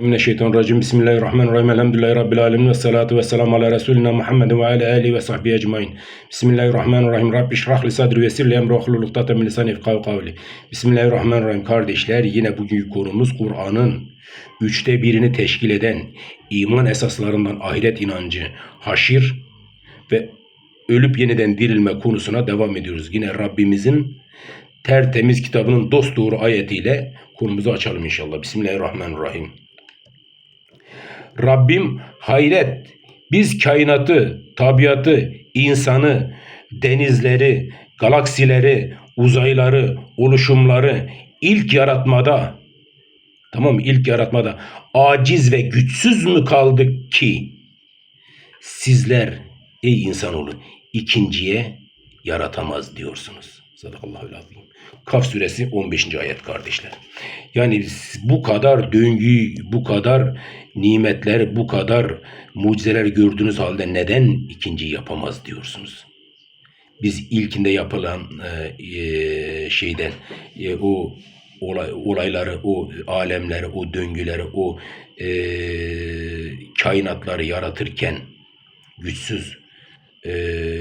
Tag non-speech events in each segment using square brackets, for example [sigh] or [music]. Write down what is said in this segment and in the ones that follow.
Mineşşeytanirracim. Bismillahirrahmanirrahim. Elhamdülillahi Rabbil alemin. Ve salatu ve selamu ala Resulina Muhammed ve ala alihi ve sahbihi ecmain. Bismillahirrahmanirrahim. Rabbi şrah li sadri ve sirli emri ahlul uktata min lisani yefkahu kavli. Bismillahirrahmanirrahim. Kardeşler yine bugünkü konumuz Kur'an'ın üçte birini teşkil eden iman esaslarından ahiret inancı, haşir ve ölüp yeniden dirilme konusuna devam ediyoruz. Yine Rabbimizin tertemiz kitabının dosdoğru ayetiyle konumuzu açalım inşallah. Bismillahirrahmanirrahim. Rabbim hayret biz kainatı, tabiatı, insanı, denizleri, galaksileri, uzayları, oluşumları ilk yaratmada tamam? İlk yaratmada aciz ve güçsüz mü kaldık ki sizler ey insanoğlu ikinciye yaratamaz diyorsunuz. Sadakallahu azim. Kaf suresi 15. ayet kardeşler. Yani bu kadar döngü, bu kadar nimetler, bu kadar mucizeler gördüğünüz halde neden ikinci yapamaz diyorsunuz? Biz ilkinde yapılan e, e, şeyden e, o olay, olayları, o alemleri, o döngüleri, o e, kainatları yaratırken güçsüz, e,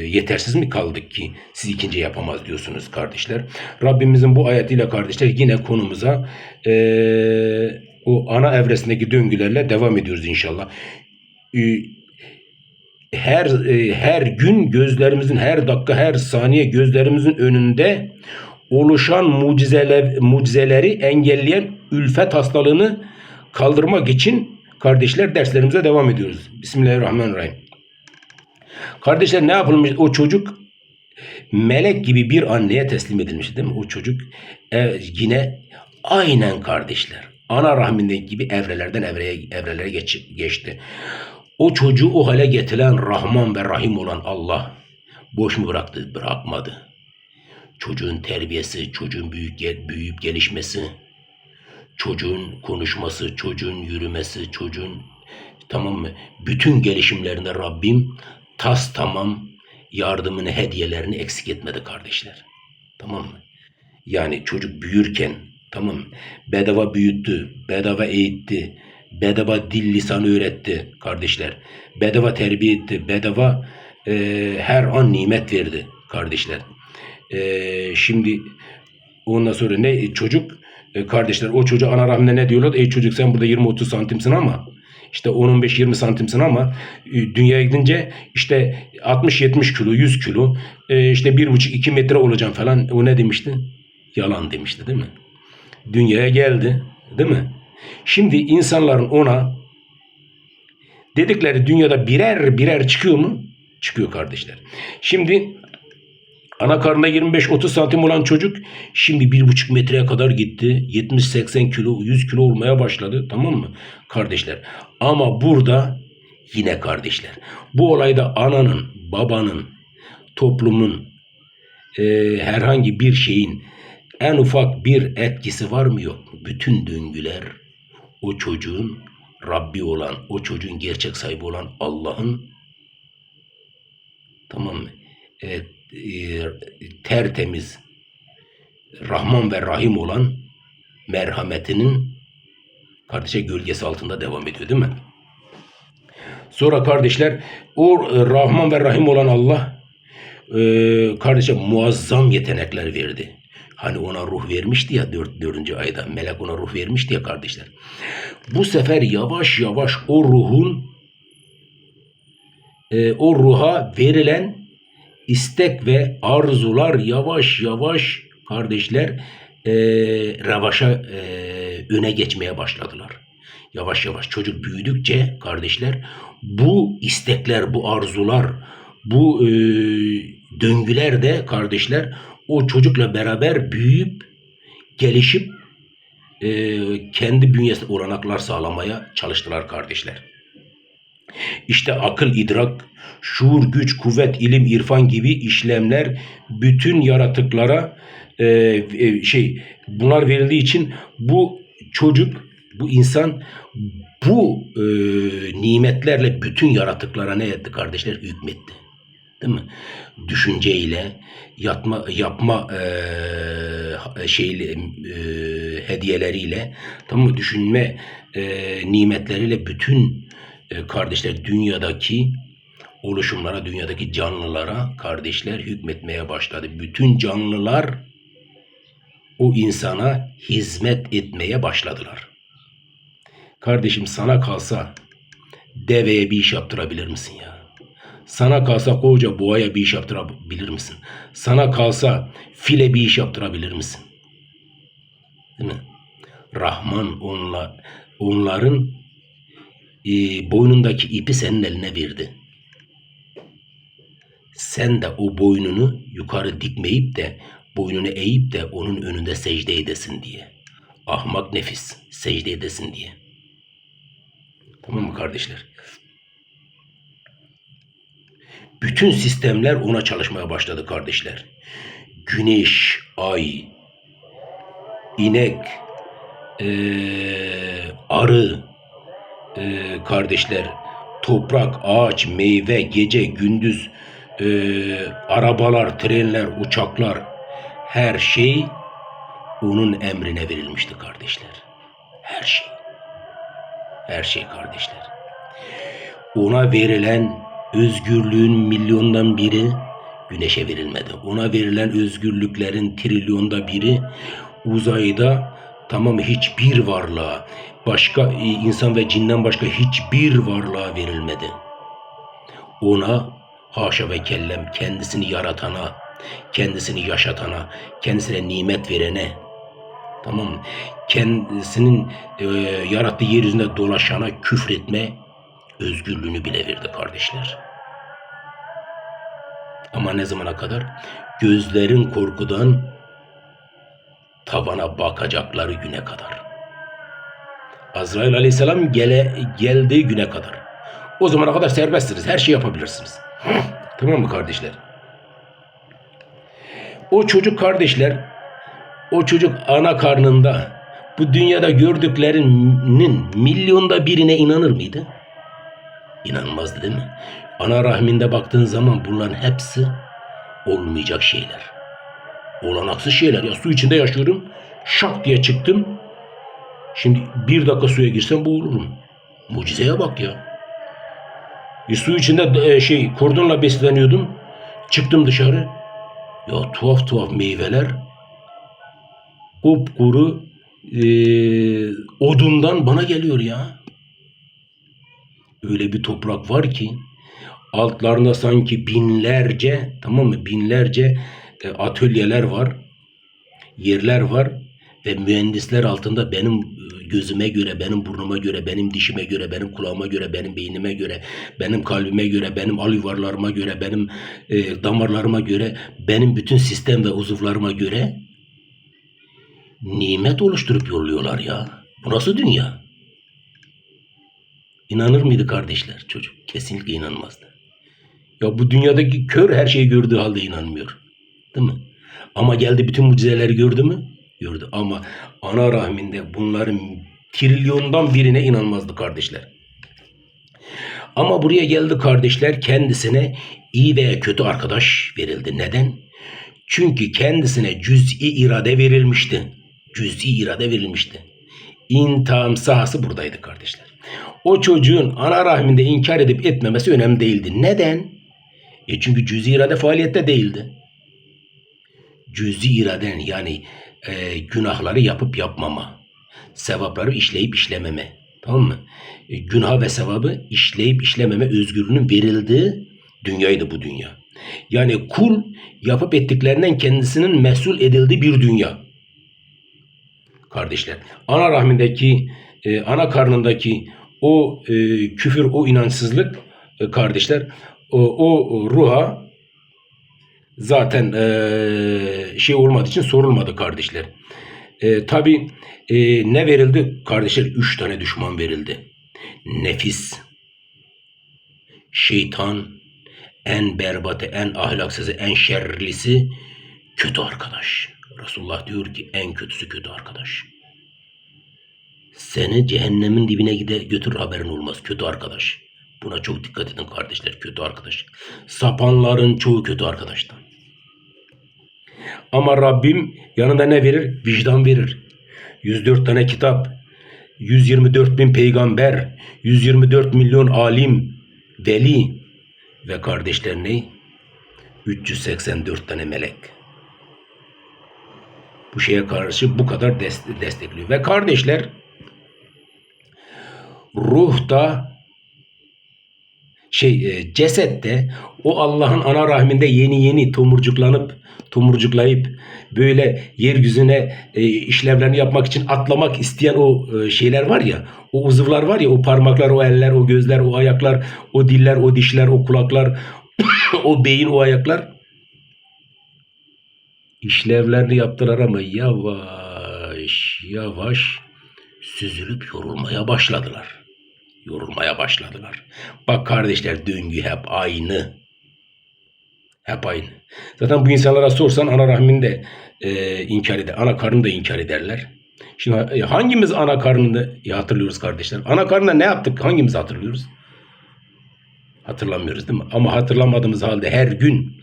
yetersiz mi kaldık ki siz ikinci yapamaz diyorsunuz kardeşler. Rabbimizin bu ayetiyle kardeşler yine konumuza e, o ana evresindeki döngülerle devam ediyoruz inşallah. E, her e, her gün gözlerimizin her dakika her saniye gözlerimizin önünde oluşan mucizeler, mucizeleri engelleyen ülfet hastalığını kaldırmak için kardeşler derslerimize devam ediyoruz. Bismillahirrahmanirrahim. Kardeşler ne yapılmış? O çocuk melek gibi bir anneye teslim edilmiş değil mi? O çocuk e, yine aynen kardeşler. Ana rahmindeki gibi evrelerden evreye, evrelere geç, geçti. O çocuğu o hale getiren Rahman ve Rahim olan Allah boş mu bıraktı? Bırakmadı. Çocuğun terbiyesi, çocuğun büyük büyüyüp gelişmesi, çocuğun konuşması, çocuğun yürümesi, çocuğun tamam mı? Bütün gelişimlerinde Rabbim tas tamam yardımını, hediyelerini eksik etmedi kardeşler. Tamam mı? Yani çocuk büyürken tamam? Bedava büyüttü, bedava eğitti, bedava dil lisanı öğretti kardeşler. Bedava terbiye etti, bedava e, her an nimet verdi kardeşler. E, şimdi ondan sonra ne çocuk e, kardeşler o çocuğa ana rahmine ne diyorlar? Ey çocuk sen burada 20-30 santimsin ama işte 10-15-20 santimsin ama e, dünyaya gidince işte 60-70 kilo, 100 kilo, e, işte 1,5-2 metre olacağım falan. O ne demişti? Yalan demişti değil mi? Dünyaya geldi değil mi? Şimdi insanların ona dedikleri dünyada birer birer çıkıyor mu? Çıkıyor kardeşler. Şimdi ana karnında 25-30 santim olan çocuk şimdi 1,5 metreye kadar gitti. 70-80 kilo, 100 kilo olmaya başladı. Tamam mı? Kardeşler. Ama burada yine kardeşler. Bu olayda ananın, babanın, toplumun, e, herhangi bir şeyin en ufak bir etkisi var mı yok? Bütün döngüler o çocuğun Rabbi olan, o çocuğun gerçek sahibi olan Allah'ın tamam mı? E, e, tertemiz, Rahman ve Rahim olan merhametinin kardeşe gölgesi altında devam ediyor değil mi? Sonra kardeşler o e, Rahman ve Rahim olan Allah e, kardeşe muazzam yetenekler verdi. Hani ona ruh vermişti ya dört, dördüncü ayda. Melek ona ruh vermişti ya kardeşler. Bu sefer yavaş yavaş o ruhun e, o ruha verilen istek ve arzular yavaş yavaş kardeşler e, revaşa e, öne geçmeye başladılar. Yavaş yavaş çocuk büyüdükçe kardeşler bu istekler, bu arzular, bu e, döngüler de kardeşler o çocukla beraber büyüyüp gelişip e, kendi bünyesine olanaklar sağlamaya çalıştılar kardeşler. İşte akıl, idrak, şuur, güç, kuvvet, ilim, irfan gibi işlemler bütün yaratıklara e, e, şey bunlar verildiği için bu çocuk, bu insan bu e, nimetlerle bütün yaratıklara ne etti kardeşler? Hükmetti. Değil mi? Düşünceyle, yatma, yapma eee şeyle, eee, hediyeleriyle, tamam mı? Düşünme eee, nimetleriyle bütün eee, kardeşler dünyadaki oluşumlara, dünyadaki canlılara kardeşler hükmetmeye başladı. Bütün canlılar o insana hizmet etmeye başladılar. Kardeşim sana kalsa deveye bir iş yaptırabilir misin ya? Sana kalsa koca boğaya bir iş yaptırabilir misin? Sana kalsa file bir iş yaptırabilir misin? Değil mi? Rahman onla, onların e, boynundaki ipi senin eline verdi. Sen de o boynunu yukarı dikmeyip de boynunu eğip de onun önünde secde edesin diye. Ahmak nefis secde edesin diye. Tamam mı kardeşler? Bütün sistemler ona çalışmaya başladı kardeşler. Güneş, ay, inek, eee, arı, eee, kardeşler, toprak, ağaç, meyve, gece, gündüz, eee, arabalar, trenler, uçaklar, her şey onun emrine verilmişti kardeşler. Her şey. Her şey kardeşler. Ona verilen özgürlüğün milyondan biri güneşe verilmedi. Ona verilen özgürlüklerin trilyonda biri uzayda tamam hiçbir varlığa başka e, insan ve cinden başka hiçbir varlığa verilmedi. Ona haşa ve kellem kendisini yaratana, kendisini yaşatana, kendisine nimet verene, tamam? Kendisinin e, yarattığı yeryüzünde dolaşana küfretme özgürlüğünü bile verdi kardeşler. Ama ne zamana kadar? Gözlerin korkudan tavana bakacakları güne kadar. Azrail aleyhisselam gele, geldiği güne kadar. O zamana kadar serbestsiniz. Her şey yapabilirsiniz. [clears throat] tamam mı kardeşler? O çocuk kardeşler, o çocuk ana karnında bu dünyada gördüklerinin milyonda birine inanır mıydı? İnanmazdı değil mi? Ana rahminde baktığın zaman bunların hepsi olmayacak şeyler. Olanaksız şeyler. Ya su içinde yaşıyorum. Şak diye çıktım. Şimdi bir dakika suya girsem boğulurum. Mucizeye bak ya. Bir su içinde e, şey kordonla besleniyordum. Çıktım dışarı. Ya tuhaf tuhaf meyveler. Kupkuru e, odundan bana geliyor ya. Öyle bir toprak var ki altlarında sanki binlerce tamam mı binlerce e, atölyeler var yerler var ve mühendisler altında benim e, gözüme göre, benim burnuma göre, benim dişime göre, benim kulağıma göre, benim beynime göre, benim kalbime göre, benim al yuvarlarıma göre, benim e, damarlarıma göre, benim bütün sistem ve uzuvlarıma göre nimet oluşturup yolluyorlar ya. Bu nasıl dünya? İnanır mıydı kardeşler çocuk? Kesinlikle inanmazdı. Ya bu dünyadaki kör her şeyi gördüğü halde inanmıyor. Değil mi? Ama geldi bütün mucizeleri gördü mü? Gördü. Ama ana rahminde bunların trilyondan birine inanmazdı kardeşler. Ama buraya geldi kardeşler kendisine iyi veya kötü arkadaş verildi. Neden? Çünkü kendisine cüz'i irade verilmişti. Cüz'i irade verilmişti. İntiham sahası buradaydı kardeşler. O çocuğun ana rahminde inkar edip etmemesi önemli değildi. Neden? E çünkü cüz'i irade faaliyette değildi. Cüz'i iraden yani e, günahları yapıp yapmama, sevapları işleyip işlememe. Tamam mı? E, günah ve sevabı işleyip işlememe özgürlüğünün verildiği dünyaydı bu dünya. Yani kul yapıp ettiklerinden kendisinin mesul edildiği bir dünya. Kardeşler, ana rahmindeki, e, ana karnındaki o e, küfür, o inançsızlık e, kardeşler, o, o ruha zaten e, şey olmadığı için sorulmadı kardeşler. E, Tabi e, ne verildi? Kardeşler üç tane düşman verildi. Nefis, şeytan, en berbatı, en ahlaksızı, en şerlisi kötü arkadaş. Resulullah diyor ki en kötüsü kötü arkadaş. Seni cehennemin dibine gide götür haberin olmaz kötü arkadaş. Buna çok dikkat edin kardeşler. Kötü arkadaş. Sapanların çoğu kötü arkadaşlar. Ama Rabbim yanında ne verir? Vicdan verir. 104 tane kitap, 124 bin peygamber, 124 milyon alim, veli ve kardeşler ne? 384 tane melek. Bu şeye karşı bu kadar des- destekliyor. Ve kardeşler ruhta şey e, cesette o Allah'ın ana rahminde yeni yeni tomurcuklanıp tomurcuklayıp böyle yeryüzüne e, işlevlerini yapmak için atlamak isteyen o e, şeyler var ya o uzuvlar var ya o parmaklar o eller o gözler o ayaklar o diller o dişler o kulaklar [coughs] o beyin o ayaklar işlevlerini yaptılar ama yavaş yavaş süzülüp yorulmaya başladılar yorulmaya başladılar. Bak kardeşler döngü hep aynı. Hep aynı. Zaten bu insanlara sorsan ana rahmini de e, inkar eder. Ana karnını da inkar ederler. Şimdi e, hangimiz ana karnını hatırlıyoruz kardeşler? Ana karnında ne yaptık? Hangimiz hatırlıyoruz? Hatırlamıyoruz değil mi? Ama hatırlamadığımız halde her gün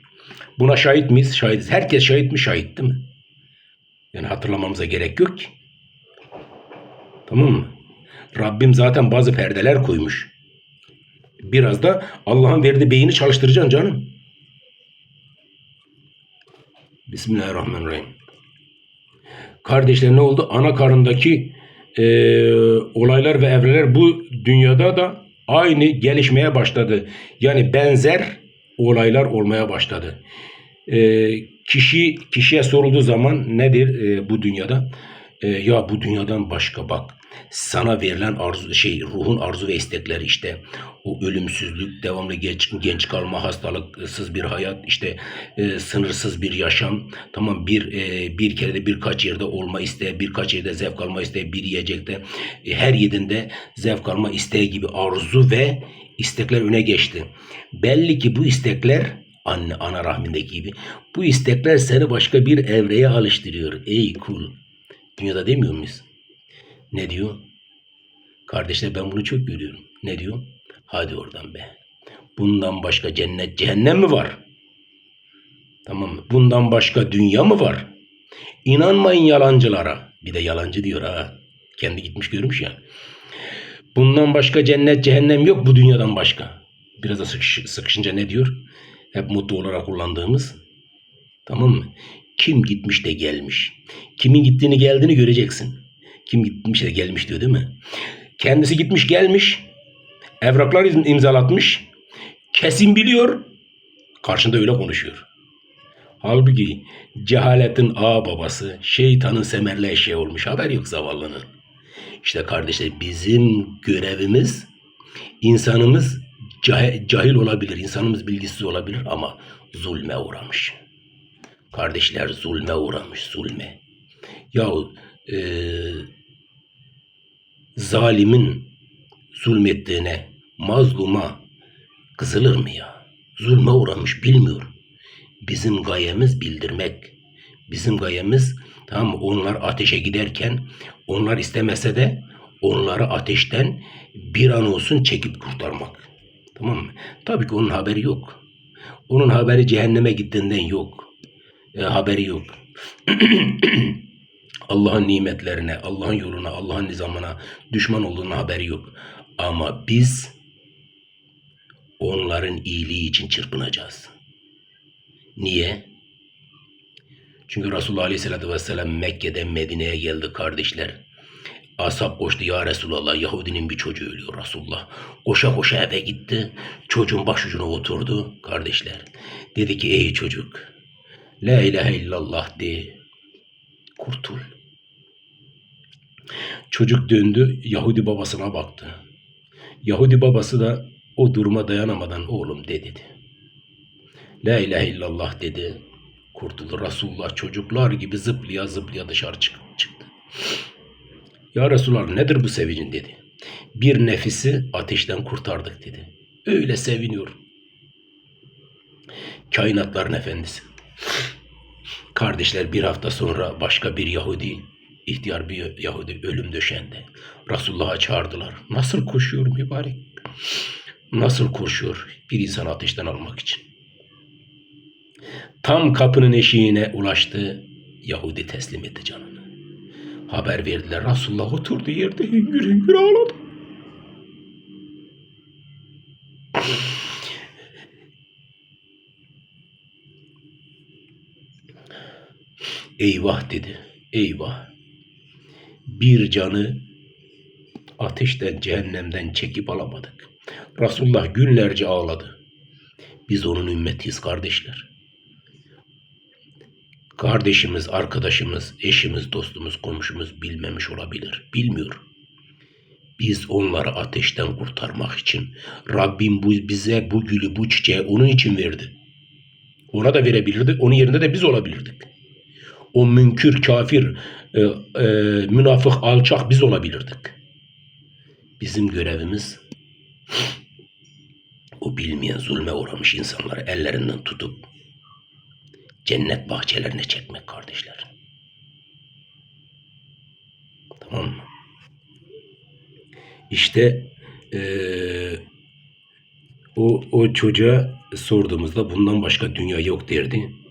buna şahit miyiz? Şahidiz. Herkes şahit mi? Şahit değil mi? Yani hatırlamamıza gerek yok ki. Tamam mı? Rabbim zaten bazı perdeler koymuş. Biraz da Allah'ın verdiği beyni çalıştıracaksın canım. Bismillahirrahmanirrahim. Kardeşler ne oldu? Ana karındaki e, olaylar ve evreler bu dünyada da aynı gelişmeye başladı. Yani benzer olaylar olmaya başladı. E, kişi kişiye sorulduğu zaman nedir e, bu dünyada? E, ya bu dünyadan başka bak sana verilen arzu şey ruhun arzu ve istekleri işte o ölümsüzlük, devamlı genç, genç kalma, hastalıksız bir hayat, işte e, sınırsız bir yaşam, tamam bir e, bir kere de birkaç yerde olma isteği, birkaç yerde zevk alma isteği, bir yiyecekte e, her yedinde zevk alma isteği gibi arzu ve istekler öne geçti. Belli ki bu istekler anne ana rahmindeki gibi bu istekler seni başka bir evreye alıştırıyor. Ey kul. Dünyada demiyor muyuz? Ne diyor? Kardeşler ben bunu çok görüyorum. Ne diyor? Hadi oradan be. Bundan başka cennet cehennem mi var? Tamam mı? Bundan başka dünya mı var? İnanmayın yalancılara. Bir de yalancı diyor ha. Kendi gitmiş görmüş ya. Bundan başka cennet cehennem yok bu dünyadan başka. Biraz da sıkış, sıkışınca ne diyor? Hep mutlu olarak kullandığımız. Tamam mı? Kim gitmiş de gelmiş. Kimin gittiğini geldiğini göreceksin. Kim gitmiş de gelmiş diyor değil mi? Kendisi gitmiş gelmiş. Evraklar im- imzalatmış. Kesin biliyor. Karşında öyle konuşuyor. Halbuki cehaletin ağ babası, şeytanın semerli eşeği olmuş. Haber yok zavallının. İşte kardeşler bizim görevimiz insanımız cah- cahil olabilir, insanımız bilgisiz olabilir ama zulme uğramış. Kardeşler zulme uğramış, zulme. Yahu e, zalimin zulmettiğine, mazluma kızılır mı ya? Zulme uğramış bilmiyor. Bizim gayemiz bildirmek. Bizim gayemiz mı? Onlar ateşe giderken onlar istemese de onları ateşten bir an olsun çekip kurtarmak. Tamam mı? Tabii ki onun haberi yok. Onun haberi cehenneme gittiğinden yok. E, haberi yok. [clears throat] Allah'ın nimetlerine, Allah'ın yoluna, Allah'ın nizamına düşman olduğuna haberi yok. Ama biz onların iyiliği için çırpınacağız. Niye? Çünkü Resulullah Aleyhisselatü Vesselam Mekke'den Medine'ye geldi kardeşler. Ashab koştu ya Resulallah Yahudinin bir çocuğu ölüyor Resulullah. Koşa koşa eve gitti. Çocuğun başucuna oturdu kardeşler. Dedi ki ey çocuk La ilahe illallah de kurtul. Çocuk döndü Yahudi babasına baktı. Yahudi babası da o duruma dayanamadan oğlum de dedi. La ilahe illallah dedi. Kurtuldu Resulullah çocuklar gibi zıplaya zıplaya dışarı çık- çıktı. Ya Resulallah nedir bu sevincin dedi. Bir nefisi ateşten kurtardık dedi. Öyle seviniyor. Kainatların efendisi. Kardeşler bir hafta sonra başka bir Yahudi, ihtiyar bir Yahudi ölüm döşendi. Resulullah'a çağırdılar. Nasıl koşuyor mübarek? nasıl koşuyor bir insan ateşten almak için. Tam kapının eşiğine ulaştı. Yahudi teslim etti canını. Haber verdiler. Resulullah oturduğu yerde hüngür hüngür ağladı. Eyvah dedi. Eyvah. Bir canı ateşten, cehennemden çekip alamadık. Resulullah günlerce ağladı. Biz onun ümmetiyiz kardeşler. Kardeşimiz, arkadaşımız, eşimiz, dostumuz, komşumuz bilmemiş olabilir. Bilmiyor. Biz onları ateşten kurtarmak için Rabbim bu, bize bu gülü, bu çiçeği onun için verdi. Ona da verebilirdi. Onun yerinde de biz olabilirdik. O münkür, kafir, e, e, münafık, alçak biz olabilirdik. Bizim görevimiz o bilmeyen zulme uğramış insanları ellerinden tutup cennet bahçelerine çekmek kardeşler. Tamam mı? İşte eee, o, o çocuğa sorduğumuzda bundan başka dünya yok derdi.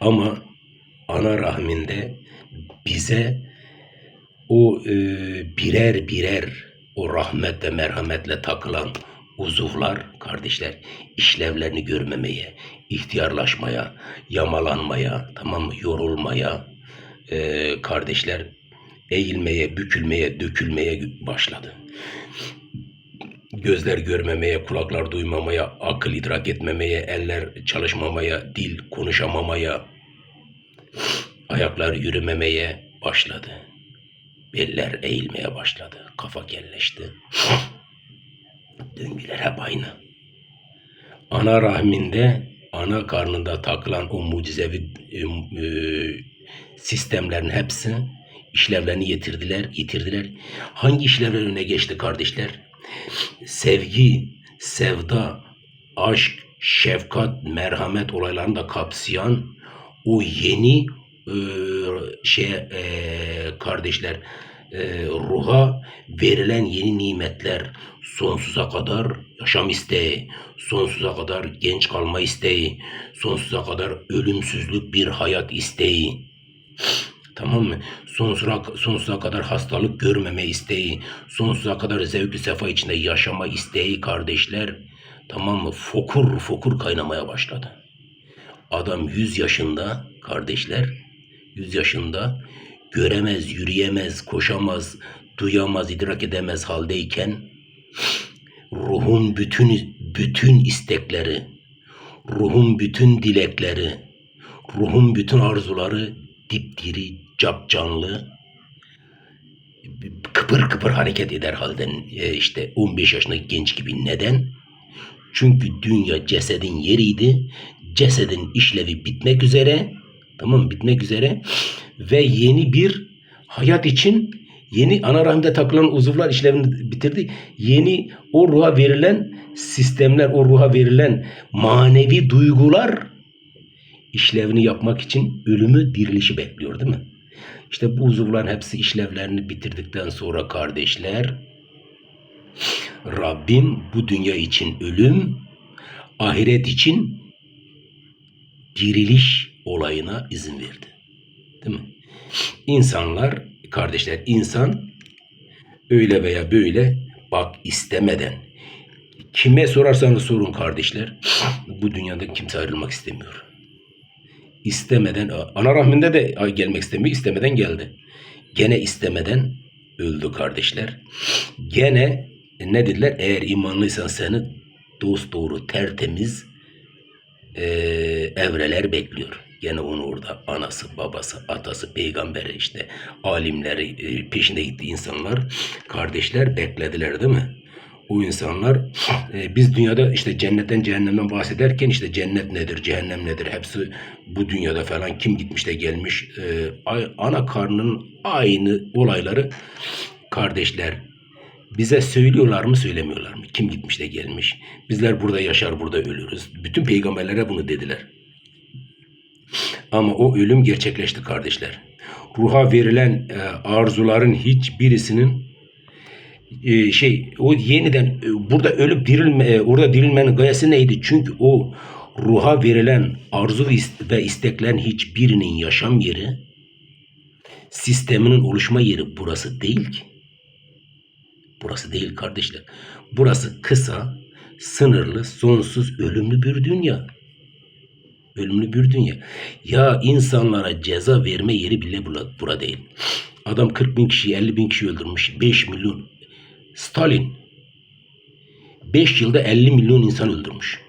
Ama ana rahminde bize o e, birer birer o rahmet ve merhametle takılan uzuvlar kardeşler işlevlerini görmemeye, ihtiyarlaşmaya, yamalanmaya, tamam mı? Yorulmaya e, kardeşler eğilmeye, bükülmeye, dökülmeye başladı. Gözler görmemeye, kulaklar duymamaya, akıl idrak etmemeye, eller çalışmamaya, dil konuşamamaya, ayaklar yürümemeye başladı. Beller eğilmeye başladı. Kafa kelleşti. Döngüler hep aynı. Ana rahminde, ana karnında takılan o mucizevi e, e, sistemlerin hepsi işlevlerini yitirdiler, yitirdiler. Hangi işlevler öne geçti kardeşler? Sevgi, sevda, aşk, şefkat, merhamet olaylarını da kapsayan o yeni e, şey e, kardeşler e, ruha verilen yeni nimetler sonsuza kadar yaşam isteği, sonsuza kadar genç kalma isteği, sonsuza kadar ölümsüzlük bir hayat isteği. Tamam mı? Sonsuza, sonsuza kadar hastalık görmeme isteği, sonsuza kadar zevk sefa içinde yaşama isteği kardeşler. Tamam mı? Fokur fokur kaynamaya başladı. Adam 100 yaşında kardeşler 100 yaşında göremez, yürüyemez, koşamaz, duyamaz, idrak edemez haldeyken ruhun bütün bütün istekleri, ruhun bütün dilekleri, ruhun bütün arzuları dipdiri, cap canlı, kıpır kıpır hareket eder halden e, işte 15 yaşındaki genç gibi. Neden? Çünkü dünya cesedin yeriydi. Cesedin işlevi bitmek üzere. Tamam? Bitmek üzere. Ve yeni bir hayat için yeni ana rahmde takılan uzuvlar işlevini bitirdi. Yeni o ruha verilen sistemler, o ruha verilen manevi duygular işlevini yapmak için ölümü dirilişi bekliyor değil mi? İşte bu uzuvların hepsi işlevlerini bitirdikten sonra kardeşler Rabbim bu dünya için ölüm, ahiret için diriliş olayına izin verdi. Değil mi? İnsanlar, kardeşler insan öyle veya böyle bak istemeden kime sorarsanız sorun kardeşler bu dünyada kimse ayrılmak istemiyor. İstemeden ana rahminde de gelmek istemiyor istemeden geldi. Gene istemeden öldü kardeşler. Gene ne dediler? Eğer imanlıysan seni dost doğru tertemiz e, evreler bekliyor. Gene onu orada anası, babası, atası, peygamberi işte alimleri e, peşinde gitti insanlar, kardeşler beklediler değil mi? O insanlar [sniffs] e, biz dünyada işte cennetten cehennemden bahsederken işte cennet nedir, cehennem nedir hepsi bu dünyada falan kim gitmiş de gelmiş e, ana karnının aynı olayları kardeşler bize söylüyorlar mı söylemiyorlar mı? Kim gitmiş de gelmiş. Bizler burada yaşar burada ölürüz. Bütün peygamberlere bunu dediler. Ama o ölüm gerçekleşti kardeşler. Ruha verilen e, arzuların hiçbirisinin e, şey o yeniden e, burada ölüp dirilme e, orada dirilmenin gayesi neydi? Çünkü o ruha verilen arzu ve ist- ve isteklerin hiçbirinin yaşam yeri sisteminin oluşma yeri burası değil ki. Burası değil kardeşler. Burası kısa, sınırlı, sonsuz, ölümlü bir dünya. Ölümlü bir dünya. Ya insanlara ceza verme yeri bile bura, bura değil. Adam 40 bin kişi, 50 bin kişi öldürmüş. 5 milyon. Stalin 5 yılda 50 milyon insan öldürmüş.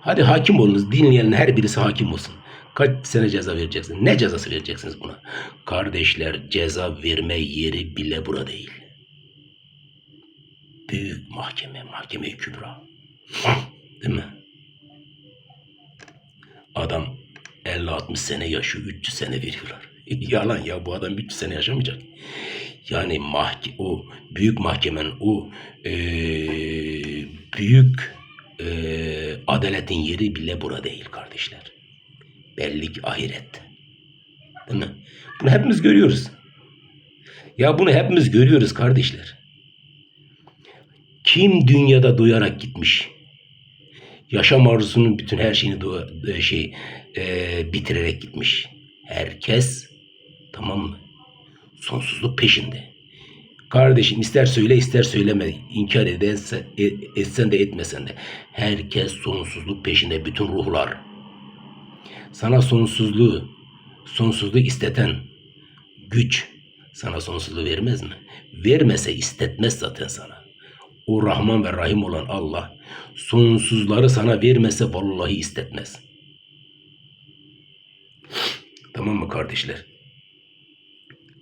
Hadi hakim olunuz. Dinleyen her birisi hakim olsun. Kaç sene ceza vereceksiniz? Ne cezası vereceksiniz buna? Kardeşler ceza verme yeri bile bura değil. Büyük mahkeme, mahkeme kübra. Değil mi? Adam 50-60 sene yaşıyor, 300 sene veriyorlar. [laughs] Yalan ya bu adam 300 sene yaşamayacak. Yani mahke o büyük mahkemenin o eee, büyük eee, adaletin yeri bile bura değil kardeşler. Belli ki ahiret. Değil mi? Bunu hepimiz görüyoruz. Ya bunu hepimiz görüyoruz kardeşler. Kim dünyada doyarak gitmiş? Yaşam arzusunun bütün her şeyini e, şey e, bitirerek gitmiş. Herkes tamam mı? Sonsuzluk peşinde. Kardeşim ister söyle ister söyleme. inkar edense, e- etsen de etmesen de. Herkes sonsuzluk peşinde bütün ruhlar. Sana sonsuzluğu, sonsuzluğu isteten güç sana sonsuzluğu vermez mi? Vermese istetmez zaten sana. O Rahman ve Rahim olan Allah sonsuzları sana vermese vallahi istetmez. Tamam mı kardeşler?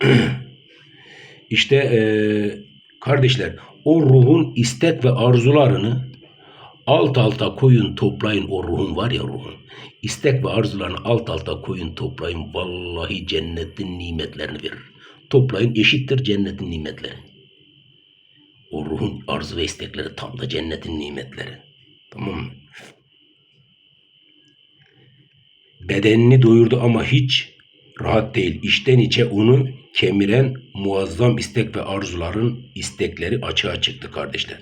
[clears throat] İşte eee, kardeşler o ruhun istek ve arzularını alt alta koyun toplayın o ruhun var ya ruhun. İstek ve arzularını alt alta koyun toplayın vallahi cennetin nimetlerini verir. Toplayın eşittir cennetin nimetleri. O ruhun arzu ve istekleri tam da cennetin nimetleri. Tamam mı? Bedenini doyurdu ama hiç rahat değil. İçten içe onu kemiren muazzam istek ve arzuların istekleri açığa çıktı kardeşler.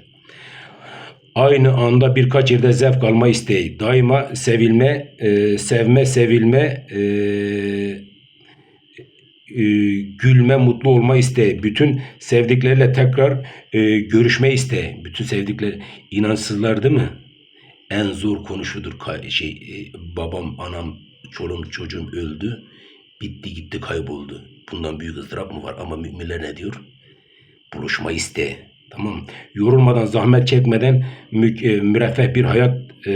Aynı anda birkaç yerde zevk alma isteği, daima sevilme, e, sevme, sevilme, e, e, gülme, mutlu olma isteği, bütün sevdikleriyle tekrar e, görüşme isteği, bütün sevdikleri inançsızlar değil mi? En zor konu şudur, kay- şey, e, babam, anam, çoluğum, çocuğum öldü, bitti gitti kayboldu. Bundan büyük ızdırap mı var? Ama müminler ne diyor? Buluşma isteği. Tamam? Yorulmadan, zahmet çekmeden mü- e, müreffeh bir hayat e,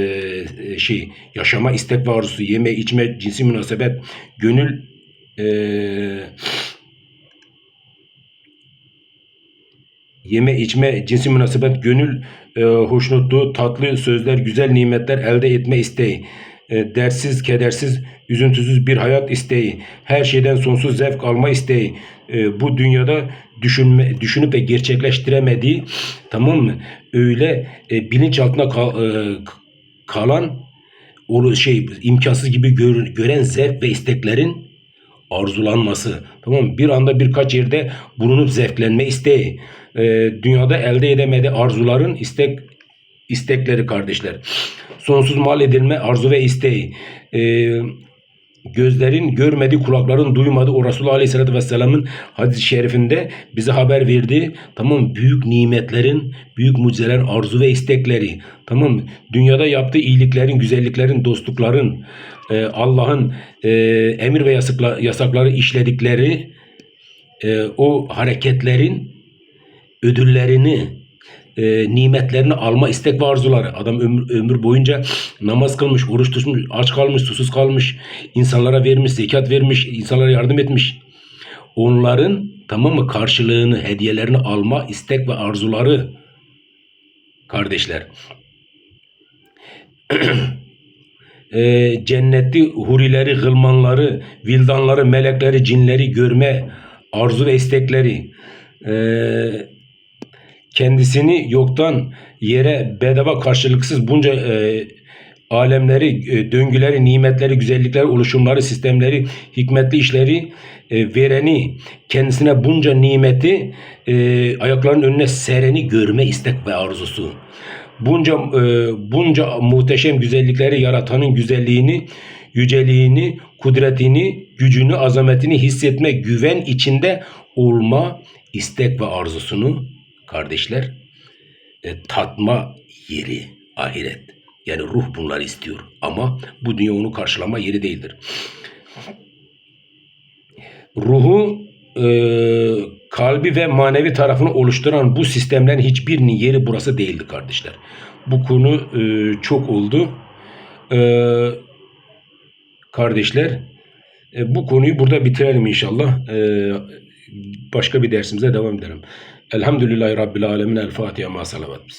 e, şey yaşama istek ve arzusu, yeme, içme, cinsi münasebet, gönül e, yeme, içme, cinsi münasebet, gönül e, hoşnutluğu, tatlı sözler, güzel nimetler elde etme isteği, e, dersiz, kedersiz, üzüntüsüz bir hayat isteği, her şeyden sonsuz zevk alma isteği, e, bu dünyada düşünme, düşünüp ve gerçekleştiremediği, tamam mı? Öyle e, bilinç altında kal- e, kalan, o şey imkansız gibi gör- gören zevk ve isteklerin arzulanması. Tamam mı? Bir anda birkaç yerde bulunup zevklenme isteği. Ee, dünyada elde edemediği arzuların istek istekleri kardeşler. Sonsuz mal edilme arzu ve isteği. Ee, gözlerin görmediği, kulakların duymadığı o Resulullah Aleyhisselatü Vesselam'ın hadis-i şerifinde bize haber verdiği tamam büyük nimetlerin, büyük mucizelerin arzu ve istekleri. Tamam? Dünyada yaptığı iyiliklerin, güzelliklerin, dostlukların, e, Allah'ın e, emir ve yasakla, yasakları işledikleri e, o hareketlerin ödüllerini e, nimetlerini alma istek ve arzuları. Adam ömür, ömür boyunca namaz kılmış, oruç tutmuş, aç kalmış, susuz kalmış, insanlara vermiş, zekat vermiş, insanlara yardım etmiş. Onların tamam mı karşılığını, hediyelerini alma istek ve arzuları kardeşler. [clears throat] e, cennetli hurileri, gılmanları, vildanları, melekleri, cinleri görme arzu ve istekleri. E, kendisini yoktan yere bedava karşılıksız bunca e, alemleri, e, döngüleri, nimetleri, güzellikleri, oluşumları, sistemleri, hikmetli işleri e, vereni, kendisine bunca nimeti e, ayaklarının önüne sereni görme istek ve arzusu. Bunca e, bunca muhteşem güzellikleri yaratanın güzelliğini, yüceliğini, kudretini, gücünü, azametini hissetme, güven içinde olma istek ve arzusunu kardeşler e, tatma yeri ahiret. Yani ruh bunları istiyor ama bu dünya onu karşılama yeri değildir. Ruhu e, kalbi ve manevi tarafını oluşturan bu sistemlerin hiçbirinin yeri burası değildi kardeşler. Bu konu e, çok oldu. E, kardeşler e, bu konuyu burada bitirelim inşallah. E, başka bir dersimize devam edelim. Elhamdülillahi Rabbil Alemin. El Fatiha ma salavat. Bismillah.